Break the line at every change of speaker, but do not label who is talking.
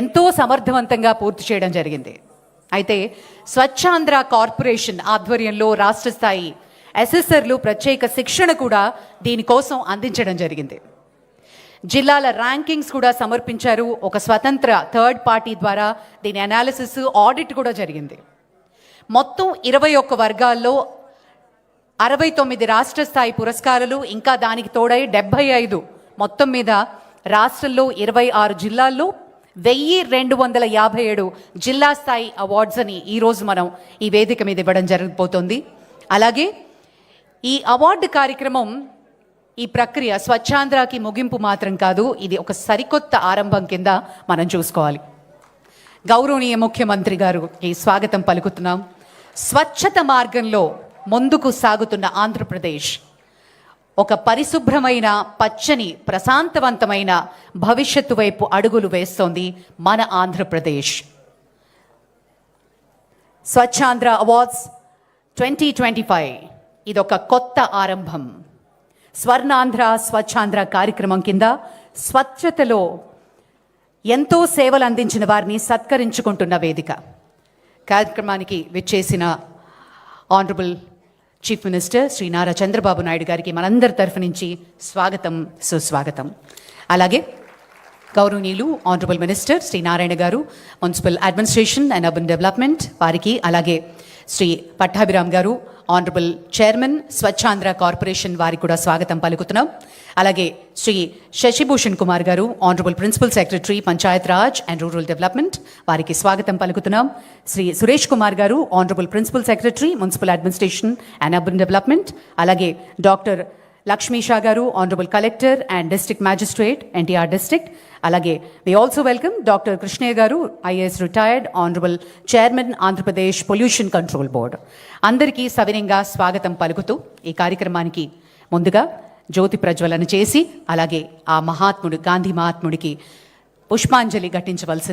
ఎంతో సమర్థవంతంగా పూర్తి చేయడం జరిగింది. అయితే స్వచ్ఛాంధ్ర కార్పొరేషన్ ఆధ్వర్యంలో రాష్ట్ర స్థాయి అసెసర్లు ప్రత్యేక శిక్షణ కూడా దీనికోసం అందించడం జరిగింది. జిల్లాల ర్యాంకింగ్స్ కూడా సమర్పించారు ఒక స్వతంత్ర థర్డ్ పార్టీ ద్వారా దీని అనాలిసిస్ ఆడిట్ కూడా జరిగింది. మొత్తం ఇరవై ఒక్క వర్గాల్లో అరవై తొమ్మిది రాష్ట్ర స్థాయి పురస్కారాలు ఇంకా దానికి తోడై డెబ్బై ఐదు మొత్తం మీద రాష్ట్రంలో ఇరవై ఆరు జిల్లాల్లో వెయ్యి రెండు వందల యాభై ఏడు జిల్లా స్థాయి అవార్డ్స్ అని ఈరోజు మనం ఈ వేదిక మీద ఇవ్వడం జరగబోతోంది. అలాగే ఈ అవార్డు కార్యక్రమం ఈ ప్రక్రియ స్వచ్ఛాంధ్రకి ముగింపు మాత్రం కాదు ఇది ఒక సరికొత్త ఆరంభం కింద మనం చూసుకోవాలి. గౌరవనీయ ముఖ్యమంత్రి గారికి స్వాగతం పలుకుతున్నాం. స్వచ్ఛత మార్గంలో ముందుకు సాగుతున్న ఆంధ్రప్రదేశ్ ఒక పరిశుభ్రమైన పచ్చని ప్రశాంతవంతమైన భవిష్యత్తు వైపు అడుగులు వేస్తోంది మన Andhra Pradesh. Swachhandhra awards twenty twenty five. ఇదొక కొత్త ఆరంభం. స్వర్ణాంధ్ర స్వచ్ఛాంధ్ర కార్యక్రమం కింద స్వచ్ఛతలో ఎంతో సేవలు అందించిన వారిని సత్కరించుకుంటున్న వేదిక. కార్యక్రమానికి విచ్చేసిన honourable chief minister Shri Nara Chandrababu Naidu garu మనందరి తరఫు నుంచి స్వాగతం సుస్వాగతం. అలాగే గౌరవనీయులు honourable minister Shri Narayana garu municipal administration and urban development వారికి అలాగే శ్రీ పట్టాభిరామ్ గారు ఆనరబుల్ చైర్మన్ స్వచ్ఛాంధ్ర కార్పొరేషన్ వారికి కూడా స్వాగతం పలుకుతున్నాం. అలాగే శ్రీ శశిభూషణ్ కుమార్ గారు honourable principal secretary Panchayat Raj and rural development వారికి స్వాగతం పలుకుతున్నాం. శ్రీ సురేష్ కుమార్ గారు honourable principal secretary municipal administration and urban development అలాగే డాక్టర్ లక్ష్మీ షా గారు honourable collector and district magistrate NTR district అలాగే we also welcome doctor Krishnaiah గారు IAS retired honourable chairman Andhra Pradesh pollution control board అందరికీ సవినయంగా స్వాగతం పలుకుతూ ఈ కార్యక్రమానికి ముందుగా జ్యోతి ప్రజ్వలన చేసి అలాగే ఆ మహాత్ముడు గాంధీ మహాత్ముడికి పుష్పాంజలి ఘటించవలసి